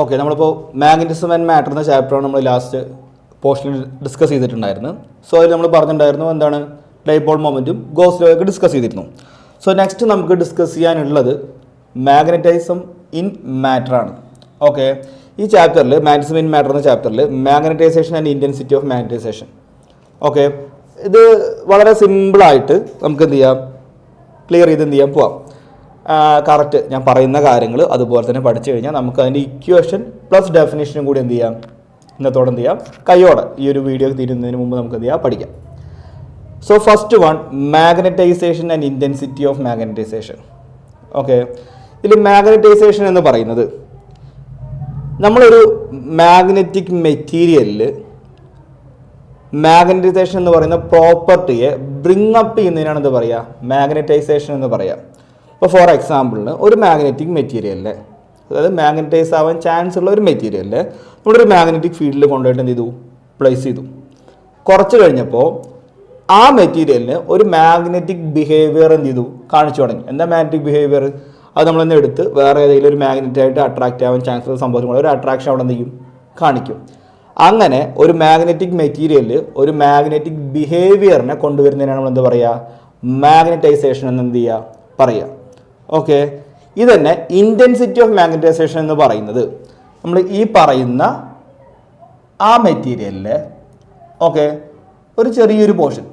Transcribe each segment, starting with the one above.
Okay നമ്മളിപ്പോൾ magnetism and matter എന്ന ചാപ്റ്ററാണ് നമ്മൾ ലാസ്റ്റ് പോർഷനിൽ ഡിസ്കസ് ചെയ്തിട്ടുണ്ടായിരുന്നത്. സോ അതിൽ നമ്മൾ പറഞ്ഞിട്ടുണ്ടായിരുന്നു എന്താണ്? ഡൈപോൾ മൊമെന്റും ഗോസ് ലോ ഒക്കെ ഡിസ്കസ് ചെയ്തിരുന്നു. സോ നെക്സ്റ്റ് നമുക്ക് ഡിസ്കസ് ചെയ്യാനുള്ളത് മാഗ്നറ്റൈസം ഇൻ മാറ്റർ ആണ്. ഓക്കെ ഈ ചാപ്റ്ററിൽ മാഗ്നറ്റിസം ഇൻ മാറ്റർ എന്ന ചാപ്റ്ററിൽ magnetisation and intensity of magnetisation okay ഇത് വളരെ സിമ്പിളായിട്ട് നമുക്ക് എന്ത് ചെയ്യാം? ക്ലിയർ ചെയ്ത് എന്ത് ചെയ്യാം? പോവാം. കറക്റ്റ് ഞാൻ പറയുന്ന കാര്യങ്ങൾ അതുപോലെ തന്നെ പഠിച്ചു കഴിഞ്ഞാൽ നമുക്ക് അതിന്റെ ഇക്വേഷൻ പ്ലസ് ഡെഫിനേഷനും കൂടി എന്ത് ചെയ്യാം? ഇന്നത്തോടെ എന്ത് ചെയ്യാം? കയ്യോടെ ഈ ഒരു വീഡിയോ തീരുന്നതിന് മുമ്പ് നമുക്ക് എന്ത് ചെയ്യാം? പഠിക്കാം. So first one magnetisation and intensity of magnetisation okay ഇതിൽ മാഗ്നറ്റൈസേഷൻ എന്ന് പറയുന്നത് നമ്മളൊരു മാഗ്നറ്റിക് മെറ്റീരിയലിൽ മാഗ്നറ്റൈസേഷൻ എന്ന് പറയുന്ന പ്രോപ്പർട്ടിയെ ബ്രിങ് അപ്പ് ചെയ്യുന്നതിനാണ് എന്ത് പറയുക? മാഗ്നറ്റൈസേഷൻ എന്ന് പറയുക. ഇപ്പോൾ ഫോർ എക്സാമ്പിളിന് ഒരു മാഗ്നറ്റിക് മെറ്റീരിയലിൽ അതായത് മാഗ്നറ്റൈസ് ആവാൻ ചാൻസ് ഉള്ള ഒരു മെറ്റീരിയലിൽ നമ്മളൊരു മാഗ്നറ്റിക് ഫീൽഡിൽ കൊണ്ടുപോയിട്ട് എന്ത് ചെയ്തു? പ്ലേസ് ചെയ്തു. കുറച്ച് കഴിഞ്ഞപ്പോൾ ആ മെറ്റീരിയലിന് ഒരു മാഗ്നറ്റിക് ബിഹേവിയർ എന്ത് ചെയ്തു? കാണിച്ചു തുടങ്ങി. എന്താ മാഗ്നറ്റിക് ബിഹേവിയർ അത് നമ്മൾ തന്നെ എടുത്ത് വേറെ ഏതെങ്കിലും ഒരു മാഗ്നറ്റായിട്ട് അട്രാക്റ്റ് ആവാൻ ചാൻസ് ഉള്ള സംഭവം ഒരു അട്രാക്ഷൻ അവിടെ എന്ത് ചെയ്യും? കാണിക്കും. അങ്ങനെ ഒരു മാഗ്നറ്റിക് മെറ്റീരിയലിൽ ഒരു മാഗ്നറ്റിക് ബിഹേവിയറിനെ കൊണ്ടുവരുന്നതിനാണ് നമ്മൾ എന്ത് പറയുക മാഗ്നറ്റൈസേഷൻ എന്ന് എന്ത് ചെയ്യുക പറയുക. ഓക്കെ ഇത് തന്നെ ഇന്റൻസിറ്റി ഓഫ് മാഗ്നറ്റൈസേഷൻ എന്ന് പറയുന്നത്. നമ്മൾ ഈ പറയുന്ന ആ മെറ്റീരിയലിൽ ഓക്കെ ഒരു ചെറിയൊരു പോർഷൻ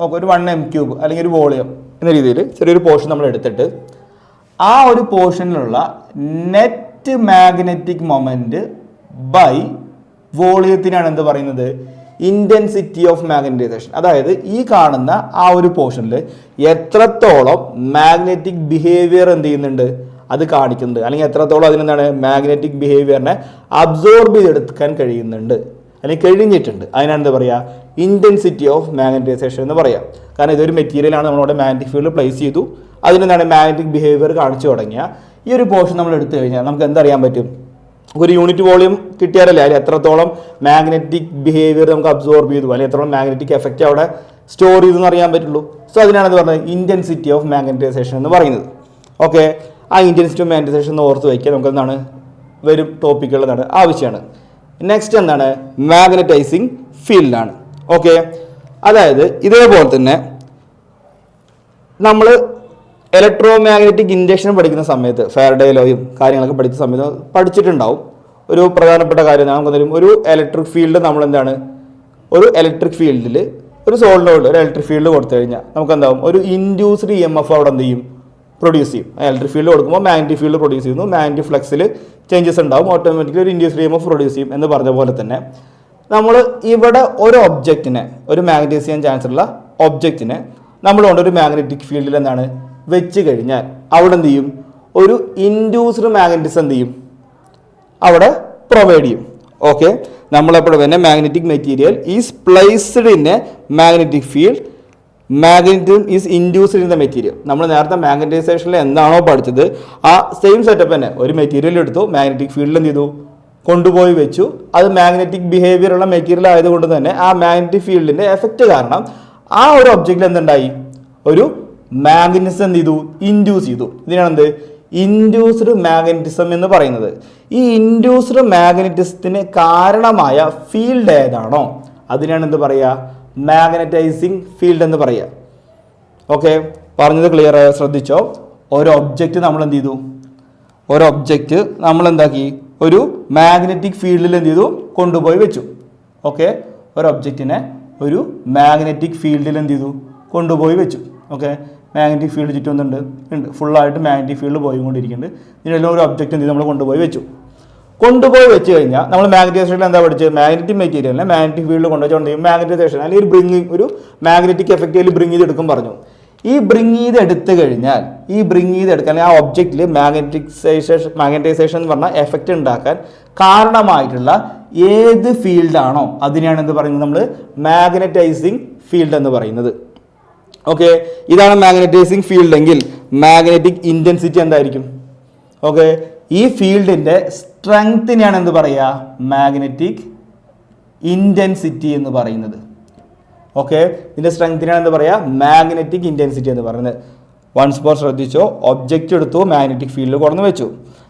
ഓക്കെ ഒരു വൺ എം ക്യൂബ് അല്ലെങ്കിൽ ഒരു വോളിയം എന്ന രീതിയിൽ ചെറിയൊരു പോർഷൻ നമ്മൾ എടുത്തിട്ട് ആ ഒരു പോർഷനിലുള്ള നെറ്റ് മാഗ്നറ്റിക് മൊമെന്റ് ബൈ വോളിയത്തിനാണ് എന്ത് പറയുന്നത്? ഇന്റൻസിറ്റി ഓഫ് മാഗ്നറ്റൈസേഷൻ അതായത് ഈ കാണുന്ന ആ ഒരു പോർഷനിൽ എത്രത്തോളം മാഗ്നറ്റിക് ബിഹേവിയർ എന്ത് ചെയ്യുന്നുണ്ട്? അത് കാണിക്കുന്നുണ്ട്. അല്ലെങ്കിൽ എത്രത്തോളം അതിനെന്താണ് മാഗ്നറ്റിക് ബിഹേവിയറിനെ അബ്സോർബ് ചെയ്തെടുക്കാൻ കഴിയുന്നുണ്ട്. അല്ലെങ്കിൽ കഴിഞ്ഞിട്ടുണ്ട്. അതിനാണ് എന്താ പറയുക ഇന്റൻസിറ്റി ഓഫ് മാഗ്നറ്റൈസേഷൻ എന്ന് പറയാം. കാരണം ഇതൊരു മെറ്റീരിയലാണ് നമ്മളവിടെ മാഗ്നറ്റിക് ഫീൽഡ് പ്ലേസ് ചെയ്തു. അതിനെന്താണ് മാഗ്നറ്റിക് ബിഹേവിയർ കാണിച്ചു തുടങ്ങിയ ഈ ഒരു പോർഷൻ നമ്മൾ എടുത്തു കഴിഞ്ഞാൽ നമുക്ക് എന്തറിയാൻ പറ്റും? ഒരു യൂണിറ്റ് വോളിയം കിട്ടിയാലല്ലേ? അതിൽ എത്രത്തോളം മാഗ്നറ്റിക് ബിഹേവിയർ നമുക്ക് അബ്സോർബ് ചെയ്തു? അല്ലെങ്കിൽ എത്രത്തോളം മാഗ്നറ്റിക് എഫക്റ്റ് അവിടെ സ്റ്റോർ ചെയ്തു എന്ന് അറിയാൻ പറ്റുള്ളൂ. സോ അതിനാണ് പറഞ്ഞത് ഇന്റൻസിറ്റി ഓഫ് മാഗ്നറ്റൈസേഷൻ എന്ന് പറയുന്നത്. ഓക്കെ ആ ഇന്റൻസിറ്റി ഓഫ് മാഗ്നറ്റൈസേഷൻ എന്ന് ഓർത്ത് നമുക്ക് എന്താണ് വരും ടോപ്പിക്കുകൾ എന്താണ്? ആവശ്യമാണ്. നെക്സ്റ്റ് എന്താണ്? മാഗ്നറ്റൈസിങ് ഫീൽഡാണ് ഓക്കെ അതായത് ഇതേപോലെ തന്നെ നമ്മൾ ഇലക്ട്രോ മാഗ്നറ്റിക് ഇൻഡക്ഷൻ പഠിക്കുന്ന സമയത്ത് ഫെയർഡേ ലോയും കാര്യങ്ങളൊക്കെ പഠിച്ച സമയത്ത് പഠിച്ചിട്ടുണ്ടാവും. ഒരു പ്രധാനപ്പെട്ട കാര്യം നമുക്ക് തരും ഒരു ഇലക്ട്രിക് ഫീൽഡ് നമ്മൾ എന്താണ് ഒരു ഇലക്ട്രിക് ഫീൽഡിൽ ഒരു സോളിനോട് ഒരു ഇലക്ട്രിക് ഫീൽഡ് കൊടുത്തു കഴിഞ്ഞാൽ നമുക്ക് എന്താവും ഒരു ഇൻഡ്യൂസ്ഡ് ഇ എം എഫ് അവിടെ എന്ത് ചെയ്യും? പ്രൊഡ്യൂസ് ചെയ്യും. ഇലക്ട്രിക് ഫീൽഡ് കൊടുക്കുമ്പോൾ മാഗ്നറ്റിക് ഫീൽഡ് പ്രൊഡ്യൂസ് ചെയ്യുന്നു. മാഗ്നറ്റിക് ഫ്ലക്സിൽ ചേഞ്ചസ് ഉണ്ടാവും. ഓട്ടോമാറ്റിക്കലി ഒരു induced E M F produce ചെയ്യും എന്ന് പറഞ്ഞ പോലെ തന്നെ നമ്മൾ ഇവിടെ ഒരു ഒബ്ജക്റ്റിനെ ഒരു മാഗ്നറ്റൈസ് ചെയ്യാൻ ചാൻസ് ഉള്ള ഒബ്ജക്റ്റിനെ നമ്മൾ ഒരു മാഗ്നറ്റിക് ഫീൽഡിൽ എന്താണ്? വെച്ച് കഴിഞ്ഞാൽ അവിടെ എന്ത് ചെയ്യും? ഒരു ഇൻഡ്യൂസ്ഡ് മാഗ്നറ്റിസം എന്ത് ചെയ്യും? അവിടെ പ്രൊവൈഡ് ചെയ്യും. ഓക്കെ നമ്മളെപ്പോഴും തന്നെ magnetic material is placed in a magnetic field magnetism is induced in the material നമ്മൾ നേരത്തെ മാഗ്നറ്റൈസേഷനിൽ എന്താണോ പഠിച്ചത് ആ സെയിം സെറ്റപ്പ് തന്നെ ഒരു മെറ്റീരിയൽ എടുത്തു മാഗ്നറ്റിക് ഫീൽഡിൽ എന്ത് ചെയ്തു? കൊണ്ടുപോയി വെച്ചു. അത് മാഗ്നറ്റിക് ബിഹേവിയർ ഉള്ള മെറ്റീരിയൽ ആയതുകൊണ്ട് തന്നെ ആ മാഗ്നറ്റിക് ഫീൽഡിന്റെ എഫക്റ്റ് കാരണം ആ ഒരു ഒബ്ജക്റ്റിൽ എന്തുണ്ടായി? ഒരു മാഗ്നറ്റിസം എന്ത് ചെയ്തു ഇൻഡ്യൂസ് ചെയ്തു. ഇതിനാണ് എന്ത് ഇൻഡ്യൂസ്ഡ് മാഗ്നറ്റിസം എന്ന് പറയുന്നത്. ഈ ഇൻഡ്യൂസ്ഡ് മാഗ്നറ്റിസത്തിന് കാരണമായ ഫീൽഡ് ഏതാണോ? അതിനാണ് എന്ത് പറയുക? മാഗ്നറ്റൈസിങ് ഫീൽഡ് എന്ന് പറയുക. ഓക്കെ പറഞ്ഞത് ക്ലിയർ ശ്രദ്ധിച്ചോ? ഒരു ഒബ്ജക്റ്റ് നമ്മൾ എന്ത് ചെയ്തു? ഒരു ഒബ്ജക്റ്റ് നമ്മൾ എന്താക്കി? ഒരു മാഗ്നറ്റിക് ഫീൽഡിൽ എന്ത് ചെയ്തു? കൊണ്ടുപോയി വെച്ചു. ഓക്കെ ഒരു ഒബ്ജക്റ്റിനെ ഒരു മാഗ്നറ്റിക് ഫീൽഡിൽ എന്ത് ചെയ്തു? കൊണ്ടുപോയി വെച്ചു. ഓക്കെ മാഗ്നറ്റിക് ഫീൽഡ് ചുറ്റും എന്തുണ്ട് ഉണ്ട്. ഫുള്ളായിട്ട് മാഗ്നറ്റിക് ഫീൽഡ് പോയിക്കൊണ്ടിരിക്കുന്നുണ്ട്. ഇതിനെല്ലാം ഒരു ഒബ്ജക്റ്റ് എന്ത് നമ്മൾ കൊണ്ടുപോയി വെച്ചു. കൊണ്ടുപോയി വെച്ച് കഴിഞ്ഞാൽ നമ്മൾ മാഗ്നറ്റൈസേഷൻ എന്താ പഠിച്ചത്? മാഗ്നറ്റിക് മെറ്റീരിയലിനെ മാഗ്നറ്റിക് ഫീൽഡ് കൊണ്ടുവച്ചുകൊണ്ട് മാഗ്നറ്റൈസേഷൻ അല്ലെങ്കിൽ ഒരു ബ്രിങ് ഒരു മാഗ്നറ്റിക് എഫക്റ്റ് അതിൽ ബ്രിങ് ചെയ്തെടുക്കും പറഞ്ഞു. ഈ ബ്രിങ് ചെയ്ത് എടുത്തു കഴിഞ്ഞാൽ ഈ ബ്രിങ് ചെയ്ത് എടുക്കാൻ ആ ഒബ്ജക്റ്റിൽ മാഗ്നറ്റിക്സേഷൻ മാഗ്നറ്റൈസേഷൻ എന്ന് പറഞ്ഞാൽ എഫക്റ്റ് ഉണ്ടാക്കാൻ കാരണമായിട്ടുള്ള ഏത് ഫീൽഡാണോ അതിനെയാണ് എന്ത് പറയുന്നത്? നമ്മൾ മാഗ്നറ്റൈസിങ് ഫീൽഡ് എന്ന് പറയുന്നത്. ഓക്കെ ഇതാണ് മാഗ്നറ്റൈസിങ് ഫീൽഡ് എങ്കിൽ മാഗ്നറ്റിക് ഇന്റൻസിറ്റി എന്തായിരിക്കും? ഓക്കെ ഈ ഫീൽഡിന്റെ സ്ട്രെങ്ത്തിനെയാണ് എന്ത് പറയുക? മാഗ്നറ്റിക് ഇന്റൻസിറ്റി എന്ന് പറയുന്നത്. ഓക്കെ ഇതിന്റെ സ്ട്രെങ്ത്തിനാണ് എന്ത് പറയുക? മാഗ്നറ്റിക് ഇന്റൻസിറ്റി എന്ന് പറയുന്നത്. വൺസ് ഫോർ ശ്രദ്ധിച്ചോ ഒബ്ജക്റ്റ് എടുത്തു മാഗ്നറ്റിക് ഫീൽഡിൽ കുറന്ന് വെച്ചു.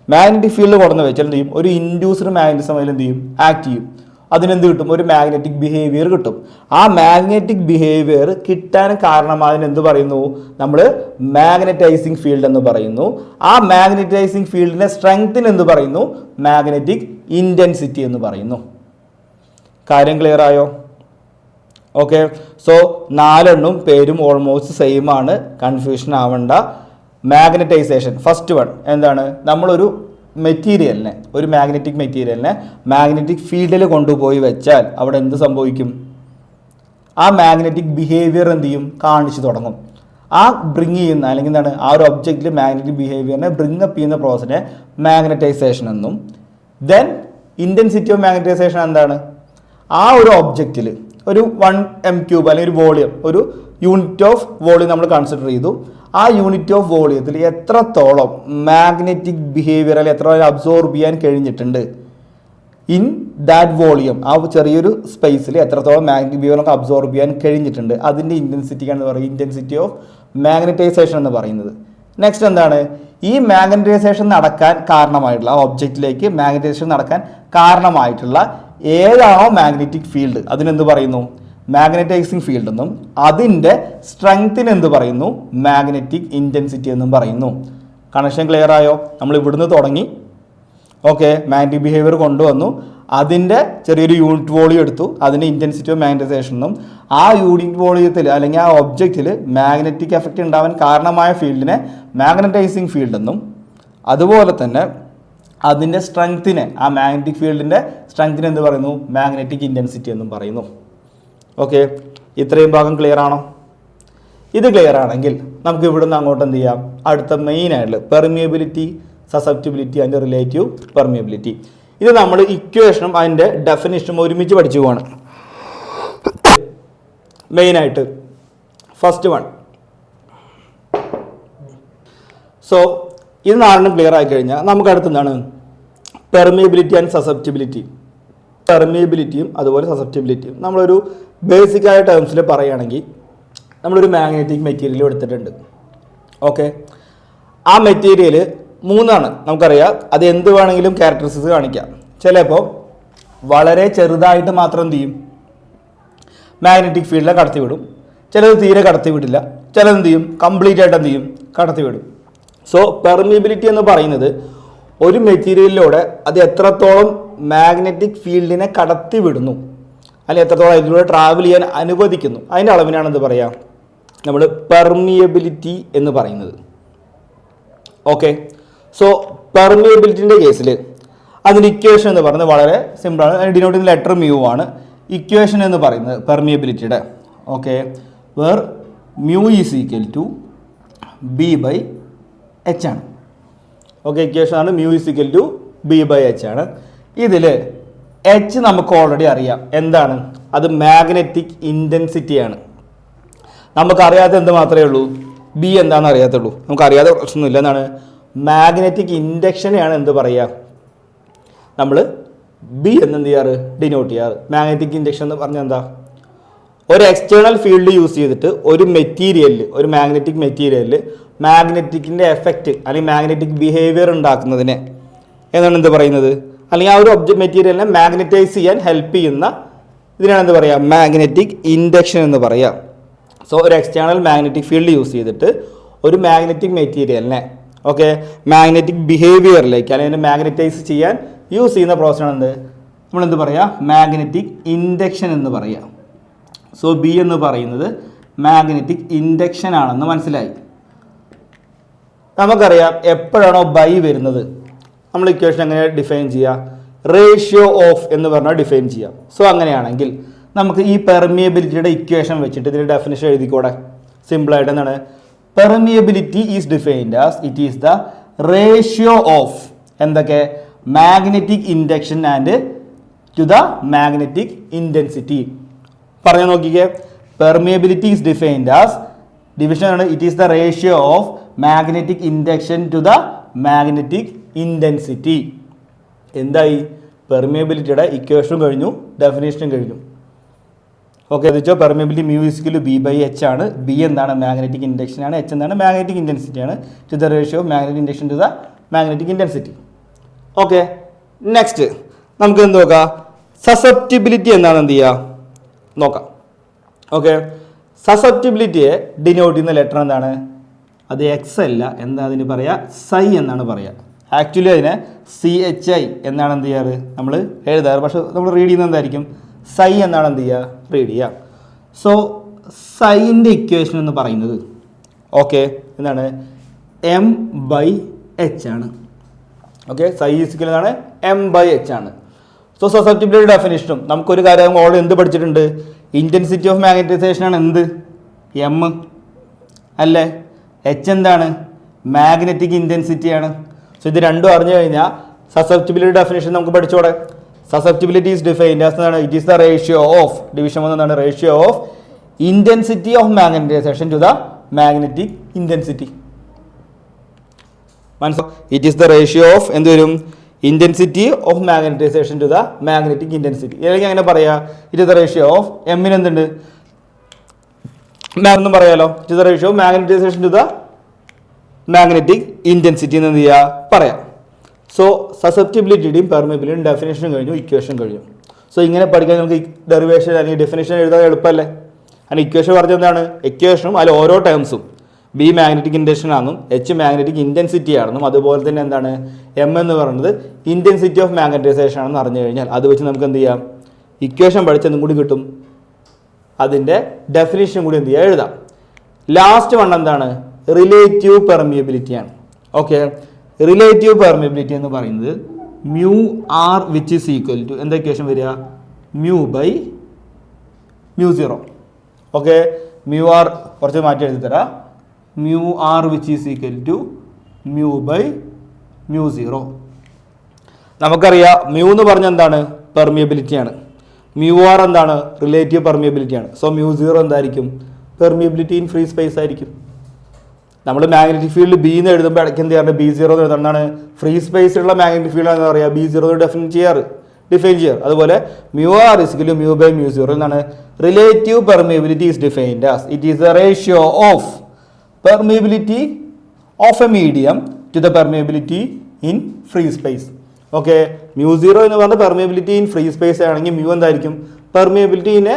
മാഗ്നറ്റിക് ഫീൽഡ് കുറന്ന് വെച്ചാൽ എന്ത് ചെയ്യും? ഒരു ഇൻഡ്യൂസ്ഡ് മാഗ്നറ്റിസം അതിൽ എന്ത് ചെയ്യും? ആക്ട് ചെയ്യും. അതിനെന്ത് കിട്ടും? ഒരു മാഗ്നറ്റിക് ബിഹേവിയർ കിട്ടും. ആ മാഗ്നറ്റിക് ബിഹേവിയർ കിട്ടാൻ കാരണം എന്ത് പറയുന്നു? നമ്മൾ മാഗ്നറ്റൈസിങ് ഫീൽഡ് എന്ന് പറയുന്നു. ആ മാഗ്നറ്റൈസിങ് ഫീൽഡിന്റെ സ്ട്രെങ്തിന് എന്ത് പറയുന്നു? മാഗ്നറ്റിക് ഇന്റൻസിറ്റി എന്ന് പറയുന്നു. കാര്യം ക്ലിയർ ആയോ? ഓക്കെ സോ നാലെണ്ണും പേരും ഓൾമോസ്റ്റ് സെയിം ആണ്. കൺഫ്യൂഷൻ ആവണ്ട. മാഗ്നറ്റൈസേഷൻ ഫസ്റ്റ് വൺ എന്താണ്? നമ്മളൊരു മെറ്റീരിയലിനെ ഒരു മാഗ്നറ്റിക് മെറ്റീരിയലിനെ മാഗ്നറ്റിക് ഫീൽഡിൽ കൊണ്ടുപോയി വെച്ചാൽ അവിടെ എന്ത് സംഭവിക്കും? ആ മാഗ്നറ്റിക് ബിഹേവിയർ എന്ത് ചെയ്യും? കാണിച്ചു തുടങ്ങും. ആ ബ്രിങ് ചെയ്യുന്ന അല്ലെങ്കിൽ എന്താണ് ആ ഒരു ഒബ്ജക്റ്റിൽ മാഗ്നറ്റിക് ബിഹേവിയറിനെ ബ്രിങ് അപ്പ് ചെയ്യുന്ന പ്രോസസ്സിനെ മാഗ്നറ്റൈസേഷൻ എന്നും. ദെൻ ഇന്റൻസിറ്റി ഓഫ് മാഗ്നറ്റൈസേഷൻ എന്താണ്? ആ ഒരു ഒബ്ജക്റ്റിൽ ഒരു വൺ എം ക്യൂബ് അല്ലെങ്കിൽ ഒരു വോളിയം ഒരു യൂണിറ്റ് ഓഫ് വോളിയം നമ്മൾ കൺസിഡർ ചെയ്തു. ആ യൂണിറ്റ് ഓഫ് വോളിയത്തിൽ എത്രത്തോളം മാഗ്നറ്റിക് ബിഹേവിയർ അല്ലെങ്കിൽ എത്രത്തോളം അബ്സോർബ് ചെയ്യാൻ കഴിഞ്ഞിട്ടുണ്ട്? ഇൻ ദാറ്റ് വോളിയം ആ ചെറിയൊരു സ്പേസിൽ എത്രത്തോളം മാഗ്നറ്റിക് ബിഹേവിയർ നമുക്ക് അബ്സോർബ് ചെയ്യാൻ കഴിഞ്ഞിട്ടുണ്ട്? അതിന്റെ ഇന്റൻസിറ്റിക്കാണ് പറയുക ഇന്റൻസിറ്റി ഓഫ് മാഗ്നറ്റൈസേഷൻ എന്ന് പറയുന്നത്. നെക്സ്റ്റ് എന്താണ്? ഈ മാഗ്നറ്റൈസേഷൻ നടക്കാൻ കാരണമായിട്ടുള്ള ആ ഒബ്ജക്റ്റിലേക്ക് മാഗ്നറ്റൈസേഷൻ നടക്കാൻ കാരണമായിട്ടുള്ള ഏതാണോ മാഗ്നറ്റിക് ഫീൽഡ് അതിനെന്ത് പറയുന്നു? മാഗ്നറ്റൈസിങ് ഫീൽഡ് എന്നും അതിന്റെ സ്ട്രെങ്തിന് എന്ത് പറയുന്നു? മാഗ്നറ്റിക് ഇന്റൻസിറ്റി എന്നും പറയുന്നു. കണക്ഷൻ ക്ലിയർ ആയോ? നമ്മൾ ഇവിടുന്ന് തുടങ്ങി. ഓക്കെ മാഗ്നറ്റിക് ബിഹേവിയർ കൊണ്ടുവന്നു. അതിന്റെ ചെറിയൊരു യൂണിറ്റ് വോളിയം എടുത്തു. അതിന്റെ ഇന്റൻസിറ്റി ഓഫ് മാഗ്നറ്റൈസേഷൻ എന്നും ആ യൂണിറ്റ് വോളിയത്തിൽ അല്ലെങ്കിൽ ആ ഒബ്ജക്റ്റിൽ മാഗ്നറ്റിക് എഫക്റ്റ് ഉണ്ടാവാൻ കാരണമായ ഫീൽഡിനെ മാഗ്നറ്റൈസിങ് ഫീൽഡ് എന്നും അതുപോലെ തന്നെ അതിന്റെ സ്ട്രെങ്ത്തിനെ ആ മാഗ്നറ്റിക് ഫീൽഡിന്റെ സ്ട്രെങ്തിനെ എന്ത് പറയുന്നു? മാഗ്നറ്റിക് ഇന്റൻസിറ്റി എന്നും പറയുന്നു. ഓക്കെ ഇത്രയും ഭാഗം ക്ലിയർ ആണോ? ഇത് ക്ലിയർ ആണെങ്കിൽ നമുക്ക് ഇവിടുന്ന് അങ്ങോട്ട് എന്ത് ചെയ്യാം? അടുത്ത മെയിൻ ആയിട്ടുള്ള പെർമിയബിലിറ്റി സസെപ്റ്റിബിലിറ്റി അതിന്റെ റിലേറ്റീവ് പെർമിയബിലിറ്റി ഇത് നമ്മൾ ഇക്വേഷനും അതിന്റെ ഡെഫിനിഷനും ഒരുമിച്ച് പഠിച്ചു പോവാണ്. മെയിനായിട്ട് ഫസ്റ്റ് വൺ സോ ഇത് നാലെണ്ണം ക്ലിയർ ആയി കഴിഞ്ഞാൽ നമുക്ക് അടുത്ത് എന്താണ്? പെർമിയബിലിറ്റി ആൻഡ് സസെപ്റ്റിബിലിറ്റി പെർമിയബിലിറ്റിയും അതുപോലെ സസെപ്റ്റിബിലിറ്റിയും നമ്മളൊരു ബേസിക് ആയ ടേംസിൽ പറയുകയാണെങ്കിൽ നമ്മളൊരു മാഗ്നറ്റിക് മെറ്റീരിയൽ എടുത്തിട്ടുണ്ട്. ഓക്കെ ആ മെറ്റീരിയൽ മൂന്നാണ് നമുക്കറിയാം. അത് എന്ത് വേണമെങ്കിലും ക്യാരക്ടറിസ്റ്റിക്സ് കാണിക്കാം. ചിലപ്പോൾ വളരെ ചെറുതായിട്ട് മാത്രം എന്ത് ചെയ്യും? മാഗ്നറ്റിക് ഫീൽഡിലെ കടത്തിവിടും ചിലത് തീരെ കടത്തി വിടില്ല. ചിലത് എന്ത് ചെയ്യും? കംപ്ലീറ്റ് ആയിട്ട് എന്ത് ചെയ്യും? കടത്തി വിടും. സോ പെർമിയബിലിറ്റി എന്ന് പറയുന്നത് ഒരു മെറ്റീരിയലിലൂടെ അത് എത്രത്തോളം മാഗ്നറ്റിക് ഫീൽഡിനെ കടത്തി വിടുന്നു? അല്ലെങ്കിൽ എത്രത്തോളം അതിലൂടെ ട്രാവൽ ചെയ്യാൻ അനുവദിക്കുന്നു? അതിന്റെ അളവിനാണ് പറയുക നമ്മൾ പെർമിയബിലിറ്റി എന്ന് പറയുന്നത്. ഓക്കെ സോ പെർമിയബിലിറ്റിന്റെ കേസിൽ അതിന് ഇക്വേഷൻ എന്ന് പറയുന്നത് വളരെ സിമ്പിളാണ് അതിന് ചെയ്യുന്ന ലെറ്റർ മ്യൂ ആണ്. ഇക്വേഷൻ എന്ന് പറയുന്നത് പെർമിയബിലിറ്റിയുടെ okay where mu is equal to B by H ആണ്. ഓക്കെ ഇക്വേഷൻ ആണ് mu is equal to B by H ആണ്. ഇതിൽ എച്ച് നമുക്ക് ഓൾറെഡി അറിയാം. എന്താണ്? അത് മാഗ്നറ്റിക് ഇന്റൻസിറ്റിയാണ് നമുക്കറിയാത്ത എന്ത് മാത്രമേ ഉള്ളൂ? ബി എന്താണെന്ന് അറിയാത്തുള്ളൂ. നമുക്കറിയാതെ പ്രശ്നമൊന്നുമില്ല. എന്താണ്? മാഗ്നറ്റിക് ഇൻഡക്ഷനെയാണ് എന്ത് പറയുക നമ്മൾ ബി എന്ന് എന്ത് ചെയ്യാറ്? ഡിനോട്ട് ചെയ്യാറ്. മാഗ്നറ്റിക് ഇൻഡക്ഷൻ എന്ന് പറഞ്ഞാൽ എന്താ? ഒരു എക്സ്റ്റേണൽ ഫീൽഡ് യൂസ് ചെയ്തിട്ട് ഒരു മെറ്റീരിയലിൽ ഒരു മാഗ്നറ്റിക് മെറ്റീരിയലിൽ മാഗ്നറ്റിക്കിന്റെ എഫക്റ്റ് അല്ലെങ്കിൽ മാഗ്നറ്റിക് ബിഹേവിയർ ഉണ്ടാക്കുന്നതിനെ എന്നാണ് എന്ത് പറയുന്നത്? അല്ലെങ്കിൽ ആ ഒരു ഒബ്ജക്ട് മെറ്റീരിയലിനെ മാഗ്നറ്റൈസ് ചെയ്യാൻ ഹെൽപ്പ് ചെയ്യുന്ന ഇതിനാണ് എന്ത് പറയുക മാഗ്നറ്റിക് ഇൻഡക്ഷൻ എന്ന് പറയുക സോ ഒരു എക്സ്റ്റേണൽ മാഗ്നറ്റിക് ഫീൽഡ് യൂസ് ചെയ്തിട്ട് ഒരു മാഗ്നറ്റിക് മെറ്റീരിയലിനെ ഓക്കെ മാഗ്നറ്റിക് ബിഹേവിയറിലേക്ക് അല്ലെങ്കിൽ മാഗ്നറ്റൈസ് ചെയ്യാൻ യൂസ് ചെയ്യുന്ന പ്രോസസ്സാണ് എന്ത് നമ്മളെന്ത് പറയുക മാഗ്നറ്റിക് ഇൻഡക്ഷൻ എന്ന് പറയുക സോ ബി എന്ന് പറയുന്നത് മാഗ്നറ്റിക് ഇൻഡക്ഷൻ ആണെന്ന് മനസ്സിലായി. നമുക്കറിയാം എപ്പോഴാണോ ബൈ വരുന്നത്. നമ്മൾ ഇക്വേഷൻ എങ്ങനെ ഡിഫൈൻ ചെയ്യുക റേഷ്യോ ഓഫ് എന്ന് പറഞ്ഞാൽ ഡിഫൈൻ ചെയ്യാം. സോ അങ്ങനെയാണെങ്കിൽ നമുക്ക് ഈ പെർമിയബിലിറ്റിയുടെ ഇക്വേഷൻ വെച്ചിട്ട് ഇതിന്റെ ഡെഫിനേഷൻ എഴുതിക്കോടെ. സിമ്പിളായിട്ട് എന്താണ്? Permeability is defined as it is the ratio of എന്തൊക്കെ? Magnetic induction and to the magnetic intensity പറഞ്ഞു നോക്കിക്കേ. Permeability is defined as division ആണ് it is the ratio of magnetic induction to the magnetic intensity എന്തായി? പെർമിയബിലിറ്റിയുടെ ഇക്വേഷനും കഴിഞ്ഞു ഡെഫിനേഷനും കഴിഞ്ഞു. ഓക്കെ അത് വെച്ചാൽ permeability mu is equal B by H ആണ്. ബി എന്താണ്? മാഗ്നറ്റിക് ഇൻഡക്ഷൻ ആണ്. എച്ച് എന്താണ്? മാഗ്നറ്റിക് ഇന്റൻസിറ്റി ആണ്. To the ratio magnetic induction to the magnetic intensity okay next നമുക്ക് എന്ത് നോക്കാം? സസെപ്റ്റിബിലിറ്റി എന്താണ് എന്ത് ചെയ്യുക നോക്കാം. ഓക്കെ സസെപ്റ്റിബിലിറ്റിയെ ഡിനോട്ട് ചെയ്യുന്ന ലെറ്റർ എന്താണ്? അത് എക്സ് അല്ല എന്താ അതിന് പറയുക സൈ എന്നാണ് പറയുക ആക്ച്വലി അതിനെ സി എച്ച് ഐ എന്നാണ് എന്ത് ചെയ്യാറ്? നമ്മൾ എഴുതാറ്. പക്ഷെ നമ്മൾ റീഡ് ചെയ്യുന്നത് എന്തായിരിക്കും? സൈ എന്നാണ് എന്ത് ചെയ്യുക റീഡ് ചെയ്യുക സോ സൈന്റെ ഇക്വേഷൻ എന്ന് പറയുന്നത് ഓക്കെ എന്താണ്? എം ബൈ എച്ച് ആണ്. ഓക്കെ സൈ ഇസിക്കൽ എന്നാണ് എം ബൈ എച്ച് ആണ്. സോ സസെപ്റ്റിബിലിറ്റി ഡെഫിനേഷനും നമുക്കൊരു കാര്യം ഓൾറെഡി എന്ത് പഠിച്ചിട്ടുണ്ട്? ഇന്റൻസിറ്റി ഓഫ് മാഗ്നറ്റൈസേഷൻ ആണ് എന്ത്? എം അല്ലേ? എച്ച് എന്താണ്? മാഗ്നറ്റിക് ഇന്റൻസിറ്റി ആണ്. സോ ഇത് രണ്ടും അറിഞ്ഞു കഴിഞ്ഞാൽ സസെപ്റ്റിബിലിറ്റി ഡെഫിനേഷൻ നമുക്ക് പഠിച്ചോടെ. സസെപ്റ്റിബിലിറ്റി ഈസ് ഡിഫൈൻഡ് ആസ് എന്താണ്? It is the ratio of division one എന്താണ്? Ratio of intensity of magnetisation to the magnetic intensity മനസ്സിലാവും it is the ratio of എന്ത് വരും? Intensity of magnetisation to the magnetic intensity അല്ലെങ്കിൽ അങ്ങനെ പറയാം? It is the ratio of എമ്മിന് എന്തുണ്ട്? എന്നും പറയാലോ. It is the ratio of magnetisation to the magnetic intensity എന്ന് എന്ത് ചെയ്യുക പറയാം. സോ സസെപ്റ്റിബിലിറ്റിയുടെയും പെർമിബിലിറ്റിയും ഡെഫിനേഷനും കഴിഞ്ഞു ഇക്വേഷൻ കഴിഞ്ഞു. സോ ഇങ്ങനെ പഠിക്കാൻ നമുക്ക് ഡെറിവേഷൻ അല്ലെങ്കിൽ ഡെഫിനേഷൻ എഴുതാൻ എളുപ്പമല്ലേ അതിന് ഇക്വേഷൻ പറഞ്ഞത് എന്താണ്? ഇക്വേഷനും അതിൽ ഓരോ ടേംസും ബി മാഗ്നറ്റിക് ഇന്റൻഷൻ ആണെന്നും എച്ച് മാഗ്നറ്റിക് ഇന്റൻസിറ്റി ആണെന്നും അതുപോലെ തന്നെ എന്താണ്? എം എന്ന് പറയുന്നത് ഇന്റൻസിറ്റി ഓഫ് മാഗ്നറ്റൈസേഷൻ ആണെന്ന് അറിഞ്ഞു കഴിഞ്ഞാൽ അത് വെച്ച് നമുക്ക് എന്ത് ചെയ്യാം? ഇക്വേഷൻ പഠിച്ചതും കൂടി കിട്ടും. അതിന്റെ ഡെഫിനേഷൻ കൂടി എന്ത് ചെയ്യുക എഴുതാം. ലാസ്റ്റ് വൺ എന്താണ്? റിലേറ്റീവ് പെർമിയബിലിറ്റി ആണ്. ഓക്കെ റിലേറ്റീവ് പെർമിയബിലിറ്റി എന്ന് പറയുന്നത് mu R which is equal to എന്താ ഇക്വേഷൻ വരിക? Mu by mu zero okay mu R കുറച്ച് മാറ്റി എഴുതി തരാം. Mu R which is equal to mu by mu zero നമുക്കറിയാം മ്യൂ എന്ന് പറഞ്ഞ എന്താണ്? പെർമിയബിലിറ്റി ആണ്. മ്യൂ ആർ എന്താണ്? റിലേറ്റീവ് പെർമിയബിലിറ്റി ആണ്. സോ മ്യൂ സീറോ എന്തായിരിക്കും? പെർമിയബിലിറ്റി ഇൻ ഫ്രീ സ്പേസ് ആയിരിക്കും. നമ്മൾ മാഗ്നറ്റിക് ഫീൽഡ് ബി എന്ന് എഴുതുമ്പോൾ ഇടയ്ക്ക് എന്ത് ചെയ്യാറുണ്ട്? ബി സീറോ എന്ന് എഴുതുന്നതാണ് ഫ്രീ സ്പേസിലുള്ള മാഗ്നറ്റിക് ഫീൽഡ് എന്ന് പറയുക ബി സീറോ ഡെഫിൻ ചെയ്യാറ്. ഡിഫൈൻ ചെയ്യാറ്. അതുപോലെ മ്യൂ ആർ ഇസിക്കലും മ്യൂ ബൈ മ്യൂ സീറോ എന്നാണ് relative permeability is defined as it is the ratio of permeability of a medium to the permeability in free space okay mu zero എന്ന് പറഞ്ഞ permeability in free space ആണെങ്കിൽ mu എന്തായിരിക്കും? Permeability in a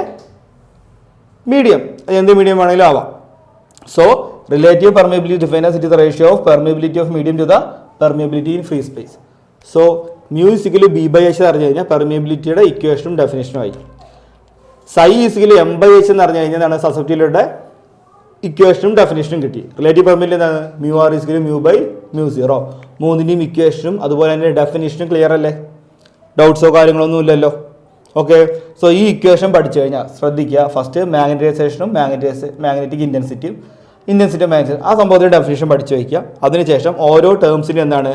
medium എന്ത് medium വേണമെങ്കിലും ആവാം. So relative permeability define as it is ratio of permeability of medium to the permeability in free space so mu mu is equal B by H എന്ന് പറഞ്ഞു കഴിഞ്ഞാൽ പെർമിയബിലിറ്റിയുടെ ഇക്വേഷനും ഡെഫിനേഷനും ആയി psi is equal M by H എന്ന് പറഞ്ഞു കഴിഞ്ഞാൽ എന്താണ് സസെപ്റ്റിലിയുടെ ഇക്വേഷനും ഡെഫിനേഷനും കിട്ടി. റിലേറ്റീവ് പെർമിറ്റ് എന്താണ്? Mu R is equal mu by mu zero മൂന്നിന്റെയും ഇക്വേഷനും അതുപോലെ തന്നെ ഡെഫിനേഷനും ക്ലിയർ അല്ലേ? ഡൗട്ട്സോ കാര്യങ്ങളൊന്നും ഇല്ലല്ലോ. ഓക്കെ സോ ഈ ഇക്വേഷൻ പഠിച്ചു കഴിഞ്ഞാൽ ശ്രദ്ധിക്കുക. ഫസ്റ്റ് മാഗ്നറ്റൈസേഷനും മാഗ്നറ്റൈസ് മാഗ്നറ്റിക് ഇന്റൻസിറ്റിയും ഇന്റൻസിറ്റി മാനേജർ ആ സംഭവത്തിന്റെ ഡെഫിനേഷൻ പഠിച്ചു വയ്ക്കുക. അതിനുശേഷം ഓരോ ടേംസിനും എന്താണ്?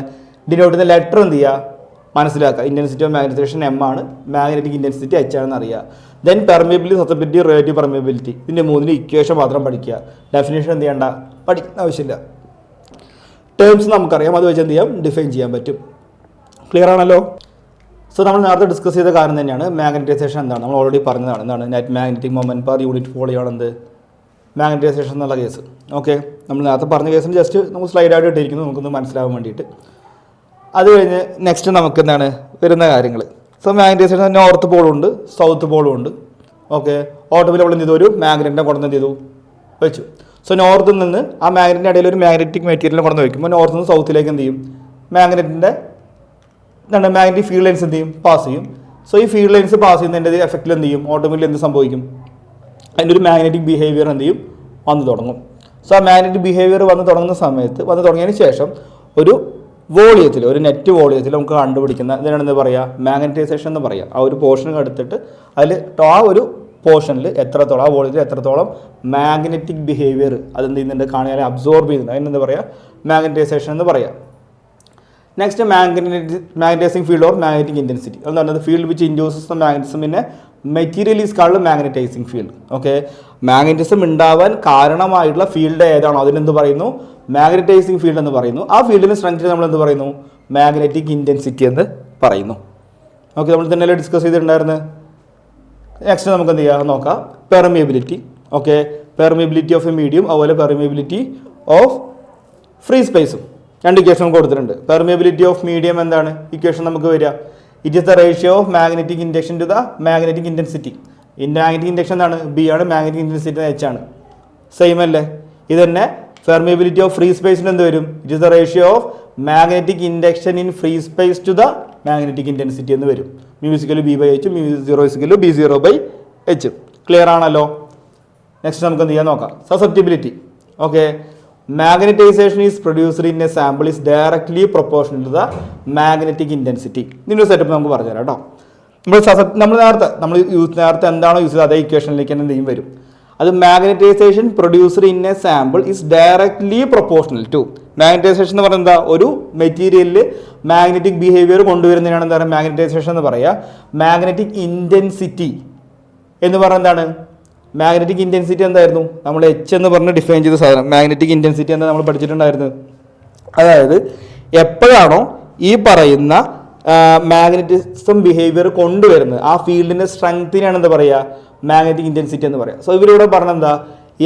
ഡിനോട്ട് ചെയ്യുന്ന ലെറ്റർ എന്ത് ചെയ്യുക? മനസ്സിലാക്കുക. ഇന്റൻസിറ്റി ഓഫ് മാഗ്നറ്റൈസേഷൻ എം ആണ്. മാഗ്നറ്റിക് ഇന്റൻസിറ്റി എച്ച് ആണെന്ന് അറിയുക. Then permeability susceptibility relative permeability ഇതിന്റെ മൂന്നിന് ഇക്വേഷൻ മാത്രം പഠിക്കുക. ഡെഫിനേഷൻ എന്ത് ചെയ്യേണ്ട? പഠിക്കുന്ന ആവശ്യമില്ല. ടേംസ് നമുക്കറിയാം. അത് വെച്ച് എന്ത് ചെയ്യാം? ഡിഫൈൻ ചെയ്യാൻ പറ്റും. ക്ലിയർ ആണല്ലോ? സോ നമ്മൾ നേരത്തെ ഡിസ്കസ് ചെയ്ത കാര്യം തന്നെയാണ്. മാഗ്നറ്റൈസേഷൻ എന്താണ്? നമ്മൾ ഓൾറെഡി പറഞ്ഞതാണ്. എന്താണ്? Net magnetic moment per unit എന്ത് മാഗ്നറ്റൈസേഷൻ എന്നുള്ള കേസ്. ഓക്കെ നമ്മൾ നേരത്തെ പറഞ്ഞ കേസിന് ജസ്റ്റ് നമുക്ക് സ്ലൈഡായിട്ട് ഇട്ടിരിക്കുന്നു. നമുക്കൊന്ന് മനസ്സിലാവാൻ വേണ്ടിയിട്ട്. അത് കഴിഞ്ഞ് നെക്സ്റ്റ് നമുക്ക് എന്താണ്? വരുന്ന കാര്യങ്ങൾ സോ മാഗ്നറ്റൈസേഷൻ നോർത്ത് പോളും ഉണ്ട് സൗത്ത് പോളും ഉണ്ട്. ഓക്കെ ഓട്ടോമിൽ നമ്മൾ എന്ത് ചെയ്തു ഒരു മാഗ്നറ്റിനെ കൊണ്ടുവന്ന് എന്ത് ചെയ്തു? വെച്ചു. സോ നോർത്തിൽ നിന്ന് ആ മാഗ്നറ്റിന്റെ ഇടയിൽ ഒരു മാഗ്നറ്റിക് മെറ്റീരിയൽ കൊണ്ടുവന്ന് വയ്ക്കുമ്പോൾ നോർത്തിൽ നിന്ന് സൗത്തിലേക്ക് എന്ത് ചെയ്യും? മാഗ്നറ്റിന്റെ എന്താണ്? മാഗ്നറ്റിക് ഫീൽഡ് ലൈൻസ് എന്ത് ചെയ്യും? പാസ് ചെയ്യും. സോ ഈ ഫീൽഡ് ലൈൻസ് പാസ് ചെയ്യുന്നതിന്റെ എഫക്റ്റിൽ എന്ത് ചെയ്യും? ഓട്ടോമിൽ എന്ത് സംഭവിക്കും? അതിന്റെ ഒരു മാഗ്നറ്റിക് ബിഹേവിയർ എന്ത് ചെയ്യും? വന്നു തുടങ്ങും. സോ ആ മാഗ്നറ്റിക് ബിഹേവിയർ വന്ന് തുടങ്ങുന്ന സമയത്ത് വന്ന് തുടങ്ങിയതിന് ശേഷം ഒരു വോളിയത്തിൽ ഒരു നെറ്റ് വോളിയത്തിൽ നമുക്ക് കണ്ടുപിടിക്കുന്ന ഇതിനാണ് എന്താ പറയുക മാഗ്നറ്റൈസേഷൻ എന്ന് പറയുക ആ ഒരു പോർഷൻ എടുത്തിട്ട് അതിൽ ആ ഒരു പോർഷനിൽ എത്രത്തോളം ആ വോളിയത്തിൽ എത്രത്തോളം മാഗ്നറ്റിക് ബിഹേവിയർ അതെന്ത് ചെയ്യുന്നുണ്ട്? കാണുകയാൽ അബ്സോർബ് ചെയ്യുന്നുണ്ട്. അതിനെന്ത് പറയുക മാഗ്നറ്റൈസേഷൻ എന്ന് പറയുക next magnetic magnetising field or magnetic intensity എന്ന് പറയുന്നത് field which induces the magnetism പിന്നെ material is called magnetising field okay magnetism ഉണ്ടാവാൻ കാരണമായിട്ടുള്ള ഫീൽഡ് ഏതാണോ അതിനെന്ത് പറയുന്നു? മാഗ്നറ്റൈസിങ് ഫീൽഡ് എന്ന് പറയുന്നു. ആ ഫീൽഡിന് സ്ട്രെങ്ത് നമ്മൾ എന്ത് പറയുന്നു? മാഗ്നറ്റിക് ഇന്റൻസിറ്റി എന്ന് പറയുന്നു. ഓക്കെ നമ്മൾ തന്നെ ഡിസ്കസ് ചെയ്തിട്ടുണ്ടായിരുന്നു? നെക്സ്റ്റ് നമുക്ക് എന്ത് ചെയ്യാം? നോക്കാം. Permeability okay permeability of a medium അതുപോലെ പെർമിയബിലിറ്റി ഓഫ് ഫ്രീ സ്പേസും രണ്ട് ഇക്വേഷൻ കൊടുത്തിട്ടുണ്ട്. പെർമിയബിലിറ്റി ഓഫ് മീഡിയം എന്താണ്? ഇക്വേഷൻ നമുക്ക് വരിക. It is the ratio of magnetic induction to the magnetic intensity magnetic induction എന്താണ്? ബി ആണ്. മാഗ്നറ്റിക് ഇന്റൻസിറ്റി എച്ച് ആണ്. സെയിം അല്ലേ? ഇത് തന്നെ ഫെർമിബിലിറ്റി ഓഫ് ഫ്രീ സ്പേസിന് എന്ത് വരും? It is the ratio of magnetic induction in free space to the magnetic intensity എന്ന് വരും. Mu is equal B by H music zero is equal B zero by H clear ആണല്ലോ? Next നമുക്ക് എന്ത് ചെയ്യാൻ നോക്കാം. Susceptibility okay magnetization is produced in a sample is directly proportional to the magnetic intensity ഇതിന്റെ setup നമുക്ക് പറഞ്ഞുതരാം കേട്ടോ. നമ്മൾ നമ്മൾ നേരത്തെ നമ്മൾ യൂസ് നേരത്തെ എന്താണോ യൂസ് ചെയ്തത് അതേ ഇക്വേഷനിലേക്ക് തന്നെ എന്തെങ്കിലും വരും. അത് magnetization produced in a sample is directly proportional to magnetization എന്ന് പറയുന്നത് എന്താ? ഒരു മെറ്റീരിയലിൽ മാഗ്നറ്റിക് ബിഹേവിയർ കൊണ്ടുവരുന്നതിനാണ് എന്താ പറയുക മാഗ്നറ്റൈസേഷൻ എന്ന് പറയുക. മാഗ്നറ്റിക് ഇന്റൻസിറ്റി എന്ന് പറഞ്ഞാൽ എന്താണ്? മാഗ്നറ്റിക് ഇന്റൻസിറ്റി എന്തായിരുന്നു? നമ്മൾ എച്ച് എന്ന് പറഞ്ഞ് ഡിഫൈൻ ചെയ്ത സാധനം. മാഗ്നറ്റിക് ഇന്റൻസിറ്റി എന്താ നമ്മൾ പഠിച്ചിട്ടുണ്ടായിരുന്നു അതായത് എപ്പോഴാണോ ഈ പറയുന്ന മാഗ്നറ്റിസം ബിഹേവിയർ കൊണ്ടുവരുന്നത് ആ ഫീൽഡിന്റെ സ്ട്രെങ്ത്തിനാണ് എന്താ പറയുക? മാഗ്നറ്റിക് ഇന്റൻസിറ്റി എന്ന് പറയുക. സോ ഇവരിവിടെ പറഞ്ഞ എന്താ?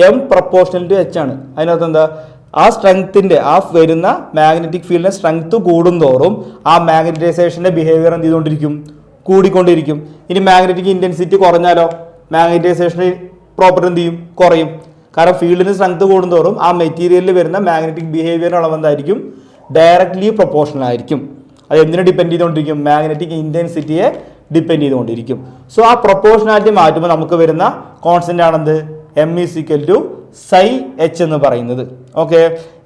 എം പ്രപ്പോർഷണൽ ടു എച്ച് ആണ്. അതിനകത്ത് എന്താ? ആ സ്ട്രെങ്ത്തിന്റെ ആ വരുന്ന മാഗ്നറ്റിക് ഫീൽഡിന്റെ സ്ട്രെങ്ത് കൂടുന്തോറും ആ മാഗ്നറ്റൈസേഷന്റെ ബിഹേവിയർ എന്ത് ചെയ്തുകൊണ്ടിരിക്കും? കൂടിക്കൊണ്ടിരിക്കും. ഇനി മാഗ്നറ്റിക് ഇന്റൻസിറ്റി കുറഞ്ഞാലോ? മാഗ്നറ്റൈസേഷന് പ്രോപ്പർട്ടി എന്ത് ചെയ്യും കുറയും. കാരണം ഫീൽഡിന് സ്ട്രെങ്ത് കൂടുന്തോറും ആ മെറ്റീരിയലിൽ വരുന്ന മാഗ്നറ്റിക് ബിഹേവിയറിന് അളവ് എന്തായിരിക്കും ഡയറക്ട്ലി പ്രൊപ്പോർഷണൽ ആയിരിക്കും. അത് എന്തിനെ ഡിപ്പെൻഡ് ചെയ്തുകൊണ്ടിരിക്കും? മാഗ്നറ്റിക് ഇന്റൻസിറ്റിയെ ഡിപ്പെൻഡ് ചെയ്തുകൊണ്ടിരിക്കും. സോ ആ പ്രൊപ്പോർഷണാലിറ്റി മാറ്റുമ്പോൾ നമുക്ക് വരുന്ന constant ആണെന്ത്? M is equal to psi H എന്ന് പറയുന്നത്. ഓക്കെ